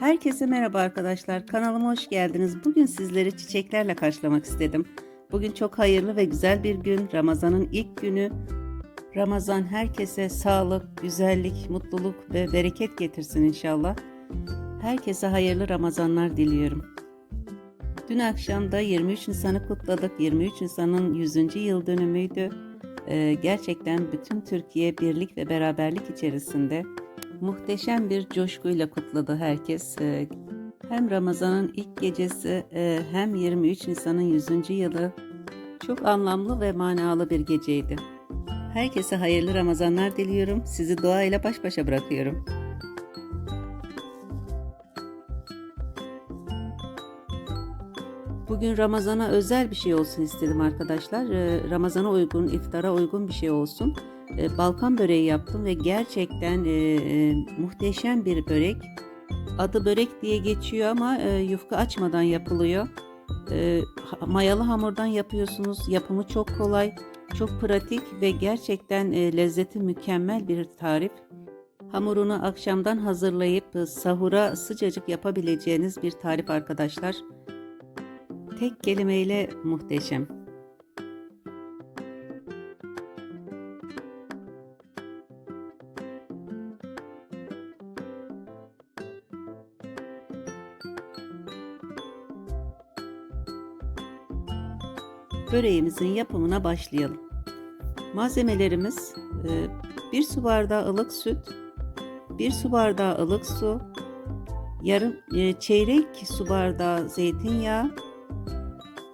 Herkese merhaba arkadaşlar. Kanalıma hoş geldiniz. Bugün sizleri çiçeklerle karşılamak istedim. Bugün çok hayırlı ve güzel bir gün. Ramazan'ın ilk günü. Ramazan herkese sağlık, güzellik, mutluluk ve bereket getirsin inşallah. Herkese hayırlı Ramazanlar diliyorum. Dün akşam da 23 Nisan'ı kutladık. 23 Nisan'ın 100. yıl dönümüydü. Ee, gerçekten bütün Türkiye birlik ve beraberlik içerisinde muhteşem bir coşkuyla kutladı herkes. Ee, Hem Ramazan'ın ilk gecesi e, hem 23 Nisan'ın 100. yılı çok anlamlı ve manalı bir geceydi. Herkese hayırlı Ramazanlar diliyorum. Sizi doğayla baş başa bırakıyorum. Bugün Ramazan'a özel bir şey olsun istedim arkadaşlar. Ee, Ramazan'a uygun, iftara uygun bir şey olsun. Ee, Balkan böreği yaptım ve gerçekten e, e, muhteşem bir börek. Adı börek diye geçiyor ama e, yufka açmadan yapılıyor. E, mayalı hamurdan yapıyorsunuz. Yapımı çok kolay, çok pratik ve gerçekten e, lezzeti mükemmel bir tarif. Hamurunu akşamdan hazırlayıp e, sahura sıcacık yapabileceğiniz bir tarif arkadaşlar. Tek kelimeyle muhteşem. Böreğimizin yapımına başlayalım. Malzemelerimiz 1 su bardağı ılık süt, 1 su bardağı ılık su, yarım e, çeyrek su bardağı zeytinyağı,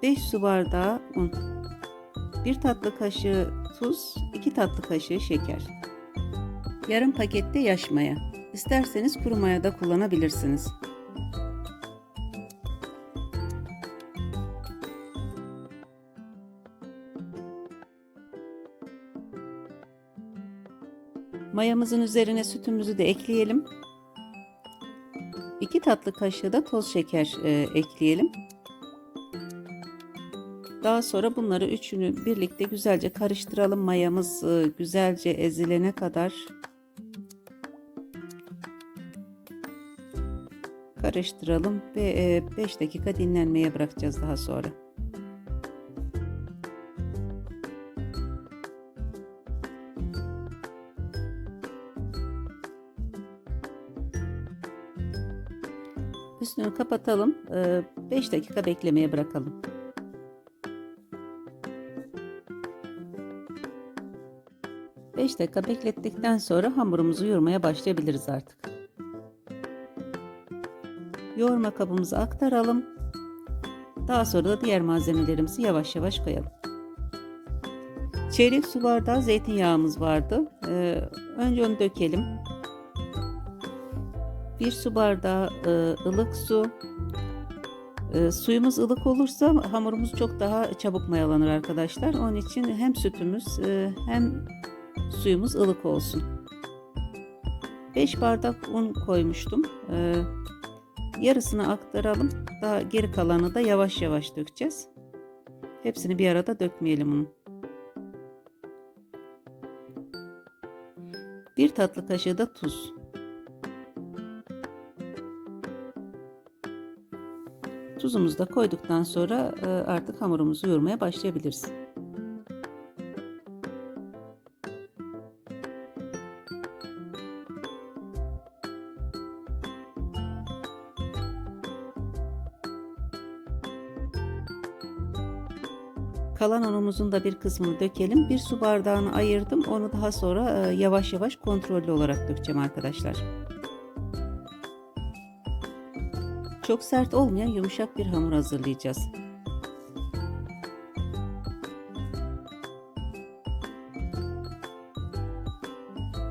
5 su bardağı un, 1 tatlı kaşığı tuz, 2 tatlı kaşığı şeker. Yarım pakette yaş maya. İsterseniz kuru maya da kullanabilirsiniz. Mayamızın üzerine sütümüzü de ekleyelim. 2 tatlı kaşığı da toz şeker e, ekleyelim. Daha sonra bunları üçünü birlikte güzelce karıştıralım. Mayamız e, güzelce ezilene kadar karıştıralım ve 5 dakika dinlenmeye bırakacağız daha sonra. Kapatalım. 5 dakika beklemeye bırakalım. Beş dakika beklettikten sonra hamurumuzu yoğurmaya başlayabiliriz artık. Yoğurma kabımıza aktaralım. Daha sonra da diğer malzemelerimizi yavaş yavaş koyalım. Çeyrek su bardağı zeytinyağımız vardı. Ee, önce onu dökelim. Bir su bardağı e, ılık su. E, suyumuz ılık olursa hamurumuz çok daha çabuk mayalanır arkadaşlar. Onun için hem sütümüz e, hem suyumuz ılık olsun. 5 bardak un koymuştum. E, yarısını aktaralım. Daha geri kalanı da yavaş yavaş dökeceğiz. Hepsini bir arada dökmeyelim unun. Bir tatlı kaşığı da tuz. Tuzumuzu da koyduktan sonra e, artık hamurumuzu yoğurmaya başlayabiliriz. Kalan unumuzun da bir kısmını dökelim. Bir su bardağını ayırdım. Onu daha sonra e, yavaş yavaş kontrollü olarak dökeceğim arkadaşlar. Çok sert olmayan yumuşak bir hamur hazırlayacağız.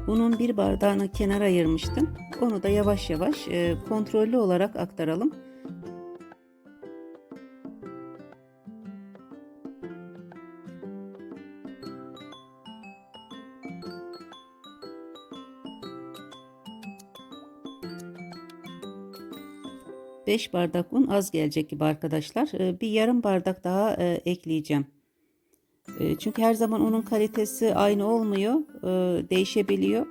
Unun bir bardağını kenara ayırmıştım. Onu da yavaş yavaş e, kontrollü olarak aktaralım. Beş bardak un az gelecek gibi arkadaşlar. E, Bir yarım bardak daha e, ekleyeceğim. E, Çünkü her zaman unun kalitesi aynı olmuyor. E, Değişebiliyor.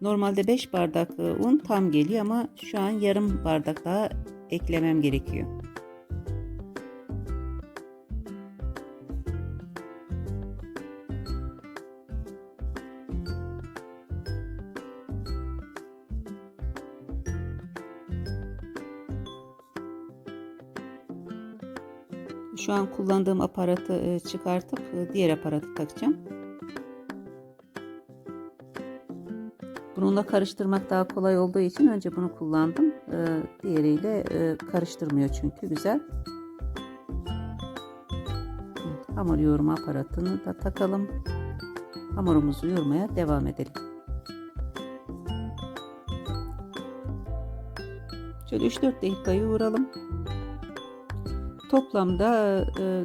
Normalde 5 bardak e, un tam geliyor ama şu an yarım bardak daha eklemem gerekiyor. Şu an kullandığım aparatı e, çıkartıp e, diğer aparatı takacağım. Bununla karıştırmak daha kolay olduğu için önce bunu kullandım. E, diğeriyle karıştırmıyor çünkü güzel. Hamur yoğurma aparatını da takalım. Hamurumuzu yoğurmaya devam edelim. Şöyle 3-4 dakika yoğuralım. Toplamda e,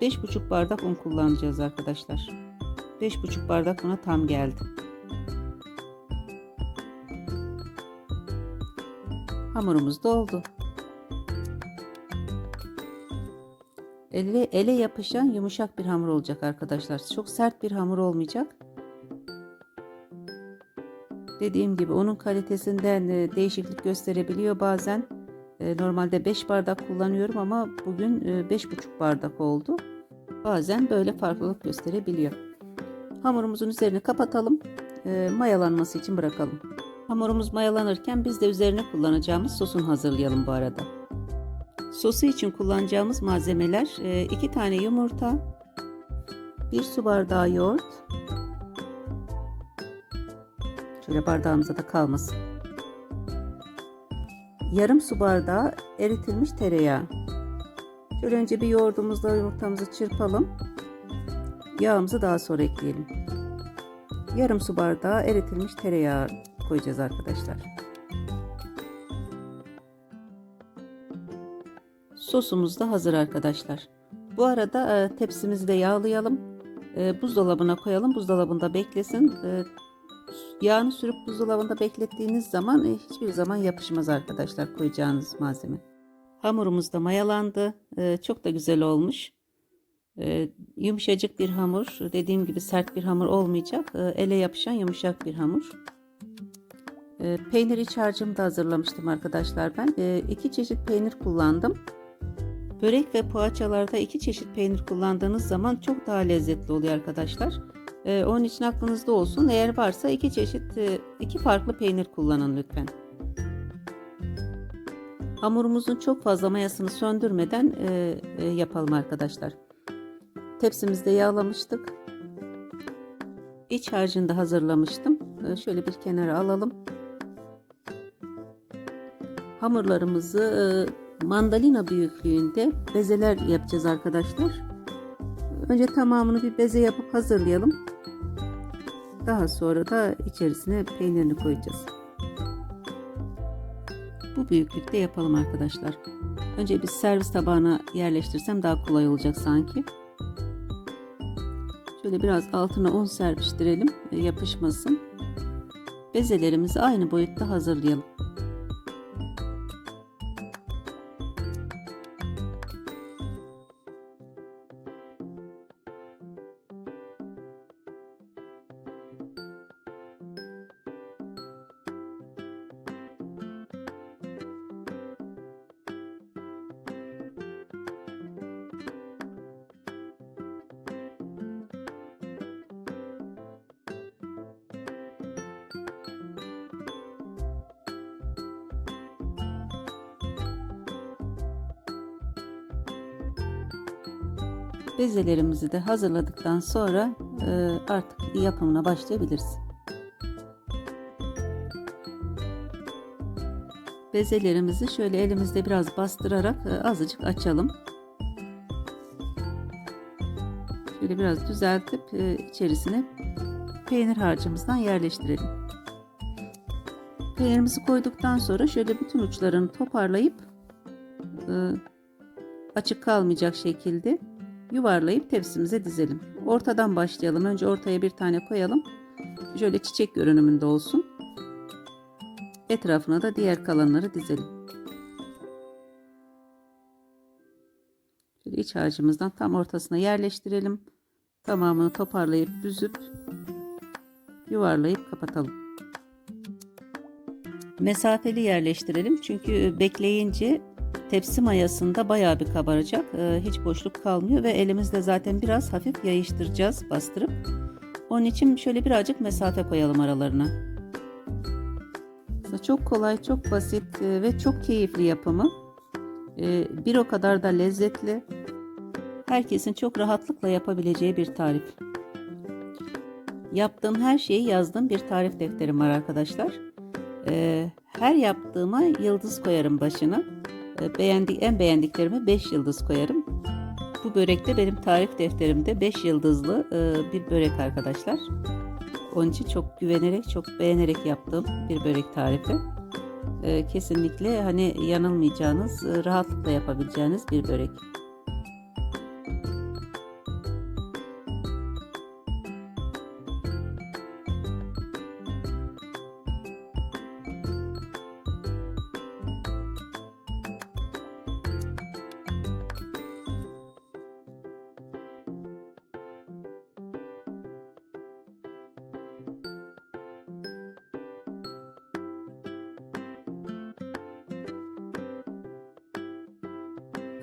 5,5 bardak un kullanacağız arkadaşlar. 5,5 bardak una tam geldi. Hamurumuz da oldu. Ele, ele yapışan yumuşak bir hamur olacak arkadaşlar. Çok sert bir hamur olmayacak. Dediğim gibi onun kalitesinden e, değişiklik gösterebiliyor bazen. E, normalde 5 bardak kullanıyorum ama bugün 5,5 bardak oldu. Bazen böyle farklılık gösterebiliyor. Hamurumuzun üzerini kapatalım. E, mayalanması için bırakalım. Hamurumuz mayalanırken biz de üzerine kullanacağımız sosunu hazırlayalım bu arada. Sosu için kullanacağımız malzemeler 2 tane yumurta, 1 su bardağı yoğurt, şöyle bardağımıza da kalmasın yarım su bardağı eritilmiş tereyağı. Şöyle önce bir yoğurdumuzla yumurtamızı çırpalım. Yağımızı daha sonra ekleyelim. Yarım su bardağı eritilmiş tereyağı koyacağız arkadaşlar. Sosumuz da hazır arkadaşlar. Bu arada e, tepsimizi de yağlayalım. E, buzdolabına koyalım. Buzdolabında beklesin. E, Yağını sürüp buzdolabında beklettiğiniz zaman e, hiçbir zaman yapışmaz arkadaşlar koyacağınız malzeme. Hamurumuz da mayalandı. E, çok da güzel olmuş. E, yumuşacık bir hamur. Dediğim gibi sert bir hamur olmayacak. Ele yapışan yumuşak bir hamur. Peynir iç harcımı da hazırlamıştım arkadaşlar ben. iki çeşit peynir kullandım. Börek ve poğaçalarda iki çeşit peynir kullandığınız zaman çok daha lezzetli oluyor arkadaşlar. Ee, onun için aklınızda olsun. Eğer varsa iki çeşit, e, iki farklı peynir kullanın lütfen. Hamurumuzun çok fazla mayasını söndürmeden e, e, yapalım arkadaşlar. Tepsimizde yağlamıştık. İç harcını da hazırlamıştım. Şöyle bir kenara alalım. Hamurlarımızı mandalina büyüklüğünde bezeler yapacağız arkadaşlar. Önce tamamını bir beze yapıp hazırlayalım. Daha sonra da içerisine peynirini koyacağız. Bu büyüklükte yapalım arkadaşlar. Önce bir servis tabağına yerleştirsem daha kolay olacak sanki. Şöyle biraz altına un serpiştirelim e, yapışmasın. Bezelerimizi aynı boyutta hazırlayalım. Bezelerimizi de hazırladıktan sonra e, artık yapımına başlayabiliriz. Bezelerimizi şöyle elimizde biraz bastırarak e, azıcık açalım. Şöyle biraz düzeltip e, içerisine peynir harcımızdan yerleştirelim. Peynirimizi koyduktan sonra şöyle bütün uçlarını toparlayıp açık kalmayacak şekilde yuvarlayıp tepsimize dizelim. Ortadan başlayalım. Önce ortaya bir tane koyalım. Şöyle çiçek görünümünde olsun. Etrafına da diğer kalanları dizelim. Şöyle iç harcımızdan tam ortasına yerleştirelim. Tamamını toparlayıp büzüp yuvarlayıp kapatalım. Mesafeli yerleştirelim çünkü bekleyince tepsi mayasında bayağı bir kabaracak. Ee, hiç boşluk kalmıyor ve elimizle zaten biraz hafif yayıştıracağız bastırıp. Onun için şöyle birazcık mesafe koyalım aralarına. Çok kolay, çok basit e, ve çok keyifli yapımı. Ee, bir o kadar da lezzetli. Herkesin çok rahatlıkla yapabileceği bir tarif. Yaptığım her şeyi yazdığım bir tarif defterim var arkadaşlar. Ee, her yaptığıma yıldız koyarım başına. Ee, beğendik, en beğendiklerime 5 yıldız koyarım. Bu börek de benim tarif defterimde 5 yıldızlı e, bir börek arkadaşlar. Onun için çok güvenerek, çok beğenerek yaptığım bir börek tarifi. Ee, kesinlikle hani yanılmayacağınız, e, rahatlıkla yapabileceğiniz bir börek.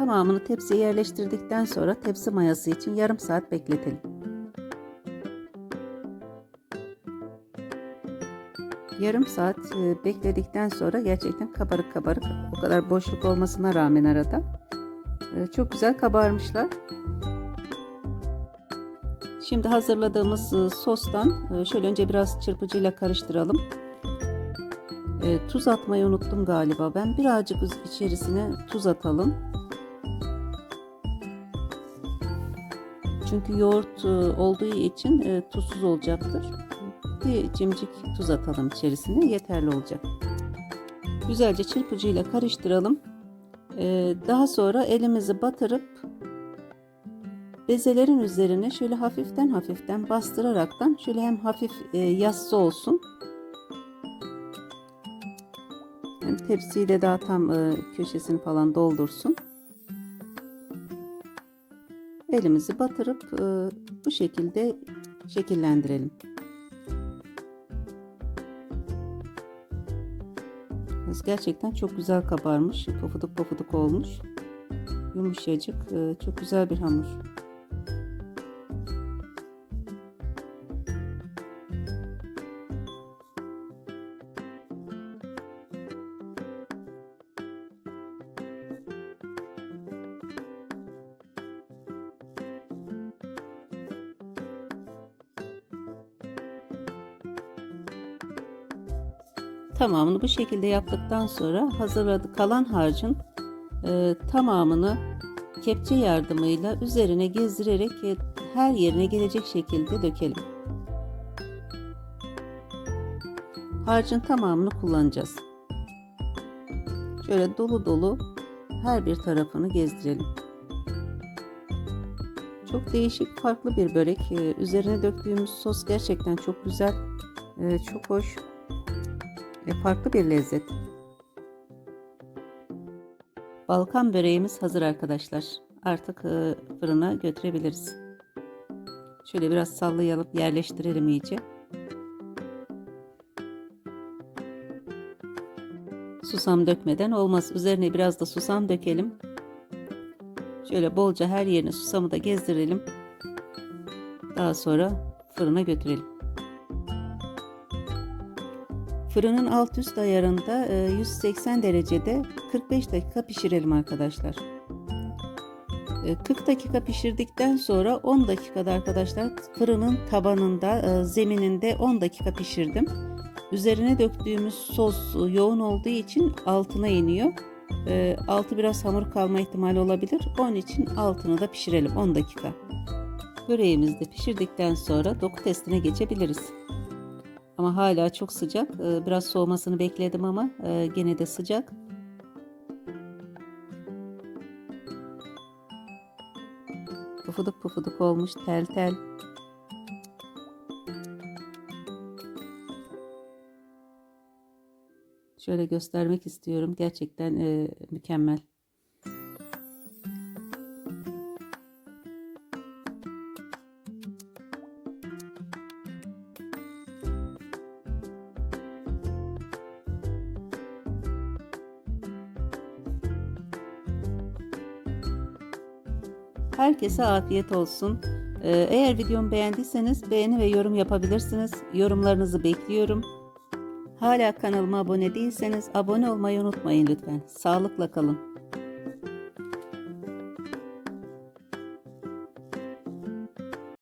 Tamamını tepsiye yerleştirdikten sonra tepsi mayası için yarım saat bekletelim. Yarım saat e, bekledikten sonra gerçekten kabarık kabarık o kadar boşluk olmasına rağmen arada e, çok güzel kabarmışlar. Şimdi hazırladığımız e, sostan şöyle önce biraz çırpıcıyla karıştıralım. Tuz atmayı unuttum galiba ben. Birazcık içerisine tuz atalım. Çünkü yoğurt e, olduğu için e, tuzsuz olacaktır. Bir cimcik tuz atalım içerisine yeterli olacak. Güzelce çırpıcıyla karıştıralım. E, daha sonra elimizi batırıp bezelerin üzerine şöyle hafiften hafiften bastıraraktan şöyle hem hafif yassı olsun hem tepsiyle daha tam köşesini falan doldursun elimizi batırıp e, bu şekilde şekillendirelim. Gerçekten çok güzel kabarmış. Pofuduk pofuduk olmuş. Yumuşacık. E, çok güzel bir hamur. Tamamını bu şekilde yaptıktan sonra hazırladık kalan harcın e, tamamını kepçe yardımıyla üzerine gezdirerek e, her yerine gelecek şekilde dökelim. Harcın tamamını kullanacağız. Şöyle dolu dolu her bir tarafını gezdirelim. Çok değişik, farklı bir börek. Ee, üzerine döktüğümüz sos gerçekten çok güzel, ee, çok hoş ve farklı bir lezzet. Balkan böreğimiz hazır arkadaşlar. Artık e, fırına götürebiliriz. Şöyle biraz sallayalım, yerleştirelim iyice. Susam dökmeden olmaz. Üzerine biraz da susam dökelim. Şöyle bolca her yerine susamı da gezdirelim. Daha sonra fırına götürelim. Fırının alt üst ayarında 180 e, derecede 45 dakika pişirelim arkadaşlar. 40 e, dakika pişirdikten sonra 10 dakikada arkadaşlar fırının tabanında e, zemininde 10 dakika pişirdim. Üzerine döktüğümüz sos yoğun olduğu için altına iniyor. Altı biraz hamur kalma ihtimali olabilir. Onun için altını da pişirelim 10 dakika. Böreğimizi de pişirdikten sonra doku testine geçebiliriz. Ama hala çok sıcak. Ee, biraz soğumasını bekledim ama e, gene de sıcak. Pufuduk pufuduk olmuş tel tel. Şöyle göstermek istiyorum. Gerçekten e, mükemmel. Herkese afiyet olsun. Ee, Eğer videomu beğendiyseniz beğeni ve yorum yapabilirsiniz. Yorumlarınızı bekliyorum. Hala kanalıma abone değilseniz abone olmayı unutmayın lütfen. Sağlıkla kalın.